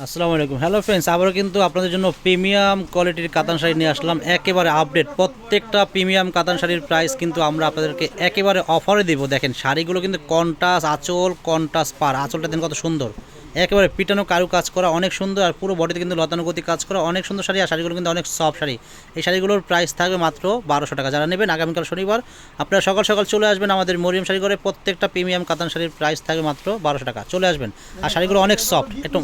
আসসালামু আলাইকুম। Hello friends আবারও কিন্তু আপনাদের জন্য প্রিমিয়াম কোয়ালিটির কাতান শাড়ি নিয়ে আসলাম। একেবারে আপডেট প্রত্যেকটা প্রিমিয়াম কাতান শাড়ির প্রাইস কিন্তু আমরা আপনাদেরকে একেবারে অফারে দিব। দেখেন, শাড়িগুলো কিন্তু কন্টাস আঁচল কন্টাস পার আঁচলটা দেন কত সুন্দর। একেবারে পিটানো কারু কাজ করা, অনেক সুন্দর। আর পুরো বডিতে কিন্তু লতানুগতি কাজ করা, অনেক সুন্দর শাড়ি। আর শাড়িগুলো কিন্তু অনেক সফট শাড়ি। এই শাড়িগুলোর প্রাইস থাকবে মাত্র বারোশো টাকা। যারা নেবেন, আগামীকাল শনিবার আপনারা সকাল সকাল চলে আসবেন আমাদের মরিয়ম শাড়ি করে প্রত্যেকটা প্রিমিয়াম কাতান শাড়ির প্রাইস থাকবে মাত্র বারোশো টাকা। চলে আসবেন। আর শাড়িগুলো অনেক সফট একটু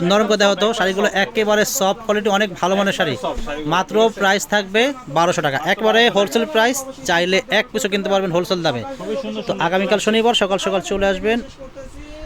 নরম কথা হতো শাড়িগুলো একেবারে সফট কোয়ালিটি অনেক ভালো মানের শাড়ি। মাত্র প্রাইস থাকবে বারোশো টাকা। একবারে হোলসেল প্রাইস চাইলে এক পিসও কিনতে পারবেন হোলসেল দামে। তো আগামীকাল শনিবার সকাল সকাল চলে আসবেন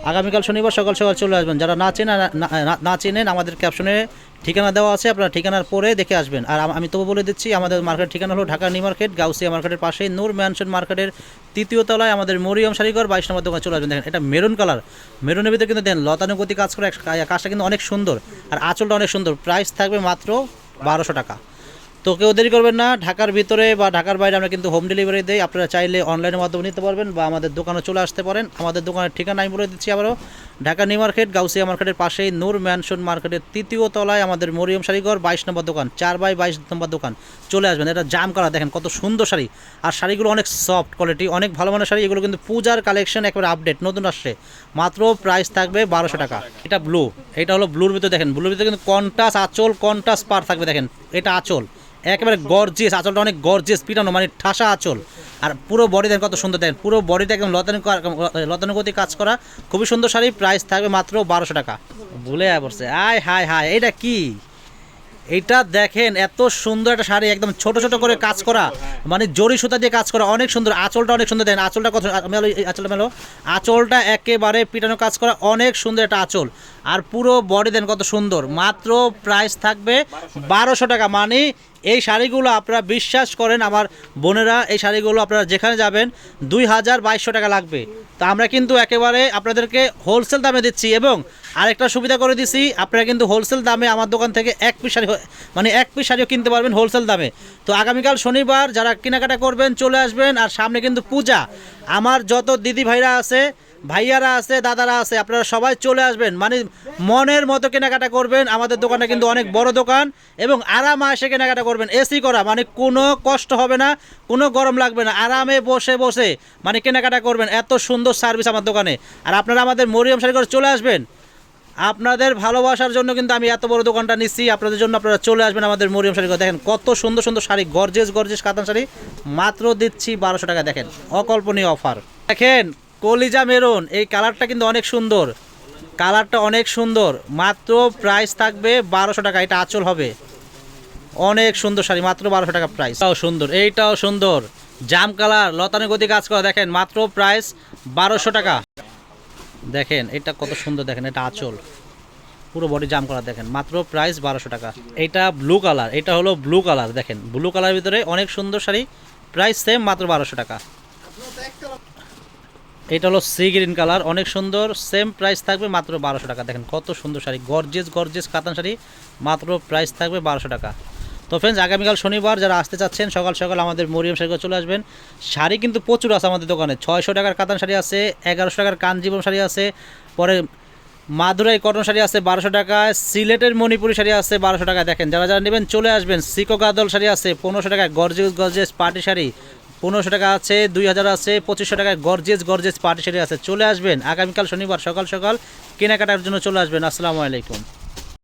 আগামীকাল শনিবার সকাল সকাল চলে আসবেন। যারা না চেনেন, না- না- না চেনেন, আমাদের ক্যাপশনে ঠিকানা দেওয়া আছে, আপনারা ঠিকানার পরে দেখে আসবেন। আর আমি তবু বলে দিচ্ছি, আমাদের মার্কেট ঠিকানা হলো ঢাকা নিউ মার্কেট, গাউসিয়া মার্কেটের পাশেই নূর ম্যানশন মার্কেটের তৃতীয় তলায় আমাদের মরিয়ম শাড়িঘর, বাইশ নম্বর দোকানে চলে আসবেন। দেখেন, এটা মেরুন কালার মেরুনের ভিতরে কিন্তু দেন, লতানুগতি কাজ করে, কাজটা কিন্তু অনেক সুন্দর। আর আঁচলটা অনেক সুন্দর। প্রাইস থাকবে মাত্র বারোশো টাকা। তো কেউ দেরি করবেন না, ঢাকার ভিতরে বা ঢাকার বাইরে আমরা কিন্তু হোম ডেলিভারি দিই। আপনারা চাইলে অনলাইনের মাধ্যমে নিতে পারবেন বা আমাদের দোকানে চলে আসতে পারেন। আমাদের দোকানের ঠিকানা আমি বলে দিচ্ছি আবারও। ঢাকা নিউ মার্কেট, গাউসিয়া মার্কেটের পাশেই নূর ম্যানশন মার্কেটের তৃতীয় তলায় আমাদের মরিয়ম শাড়িঘর, বাইশ নম্বর দোকান, চার বাই বাইশ নম্বর দোকান। চলে আসবেন, এটা জাম করা, দেখেন কত সুন্দর শাড়ি। আর শাড়িগুলো অনেক সফট কোয়ালিটি অনেক ভালো মানের শাড়ি, এগুলো কিন্তু পূজার কালেকশন একবারে আপডেট নতুন আসছে। মাত্র প্রাইস থাকবে বারোশো টাকা। এটা ব্লু এটা হলো ব্লুর ভিতরে দেখেন ব্লুর ভিতরে কিন্তু কন্টাস আঁচল কন্টাস পার থাকবে, দেখেন। এটা আঁচল। একেবারে গর্জিয়াস আঁচলটা অনেক গর্জিয়াস পিটানো মানে ঠাসা আঁচল। আর পুরো বডি দেখেন কত সুন্দর দেখেন পুরো বডিতে একদম লতানু লতানুগতি কাজ করা। খুবই সুন্দর শাড়ি প্রাইস থাকবে মাত্র বারোশো টাকা। ভুলে পড়ছে। আয় হায় হায় এটা কি? এইটা দেখেন এত সুন্দর একটা শাড়ি একদম ছোট ছোট করে কাজ করা। মানে জরি সুতা দিয়ে কাজ করা অনেক সুন্দর। আঁচলটা অনেক সুন্দর দেন আঁচলটা কত মেলো আঁচলটা মেলো। আঁচলটা একেবারে পিটানো কাজ করা অনেক সুন্দর একটা আঁচল। আর পুরো বডি দেন কত সুন্দর। মাত্র প্রাইস থাকবে বারোশো টাকা। মানে এই শাড়িগুলো আপনারা বিশ্বাস করেন আমার বোনেরা, এই শাড়িগুলো আপনারা যেখানে যাবেন দুই হাজার বাইশশো টাকা লাগবে। তো আমরা কিন্তু একেবারে আপনাদেরকে হোলসেল দামে দিচ্ছি এবং আরেকটা সুবিধা করে দিছি, আপনারা কিন্তু হোলসেল দামে আমার দোকান থেকে এক পিস শাড়ি মানে এক পিস শাড়িও কিনতে পারবেন হোলসেল দামে। তো আগামীকাল শনিবার যারা কেনাকাটা করবেন চলে আসবেন, আর সামনে কিন্তু পূজা। আমার যত দিদি ভাইরা আছে ভাইয়ারা আছে, দাদারা আছে, আপনারা সবাই চলে আসবেন। মানে মনের মতো কেনাকাটা করবেন। আমাদের দোকানটা কিন্তু অনেক বড় দোকান এবং আরামে এসে কেনাকাটা করবেন। এসি করা মানে কোনো কষ্ট হবে না, কোনো গরম লাগবে না। আরামে বসে বসে মানে কেনাকাটা করবেন। এত সুন্দর সার্ভিস আমার দোকানে। আর আপনারা আমাদের মরিয়ম শাড়ি করে চলে আসবেন। আপনাদের ভালোবাসার জন্য কিন্তু আমি এত বড় দোকানটা নিচ্ছি। আপনাদের জন্য আপনারা চলে আসবেন আমাদের মরিয়ম শাড়ি। দেখেন কত সুন্দর সুন্দর শাড়ি। গর্জেস গর্জেস কাতান শাড়ি। মাত্র দিচ্ছি বারোশো টাকা। দেখেন, অকল্পনীয় অফার দেখেন কলিজা মেরুন, এই কালারটা কিন্তু অনেক সুন্দর। কালারটা অনেক সুন্দর, মাত্র প্রাইস থাকবে বারোশো টাকা, এটা আঁচল হবে। অনেক সুন্দর শাড়ি, মাত্র বারোশো টাকা প্রাইস এটাও সুন্দর, এইটাও সুন্দর। জাম কালার, লতানুগতি কাজ করা, দেখেন, মাত্র প্রাইস বারোশো টাকা। দেখেন, এটা কত সুন্দর, দেখেন, এটা আঁচল। পুরো বডি জাম কালার দেখেন, মাত্র প্রাইস বারোশো টাকা। এটা ব্লু কালার এটা হলো ব্লু কালার দেখেন ব্লু কালার ভিতরে অনেক সুন্দর শাড়ি প্রাইস সেম মাত্র বারোশো টাকা। এটা হলো সি গ্রিন কালার, অনেক সুন্দর সেম প্রাইস থাকবে মাত্র বারোশো টাকা। দেখেন কত সুন্দর শাড়ি গর্জেস গর্জেস কাতান শাড়ি, মাত্র প্রাইস থাকবে বারোশো টাকা। তো ফ্রেন্ডস আগামীকাল শনিবার যারা আসতে চাচ্ছেন, সকাল সকাল আমাদের মরিয়ম শাড়ি চলে আসবেন। শাড়ি কিন্তু প্রচুর আছে আমাদের দোকানে, ছয়শো টাকার কাতান শাড়ি আছে, এগারোশো টাকার কাঞ্জিবম শাড়ি আছে, পরে মাদুরাই কটন শাড়ি আছে বারোশো টাকায়, সিলেটের মণিপুরি শাড়ি আছে বারোশো টাকায়। দেখেন, যারা যারা নেবেন চলে আসবেন। সিকো গাদল শাড়ি আছে পনেরোশো টাকায় গর্জেস গর্জেস পার্টি শাড়ি পনেরোশো টাকা আছে, দুই হাজার আছে, পঁচিশশো টাকায় গর্জেস গর্জেস পার্টি সেটি আছে। চলে আসবেন আগামীকাল শনিবার সকাল সকাল কেনাকাটার জন্য চলে আসবেন। আসসালামু আলাইকুম।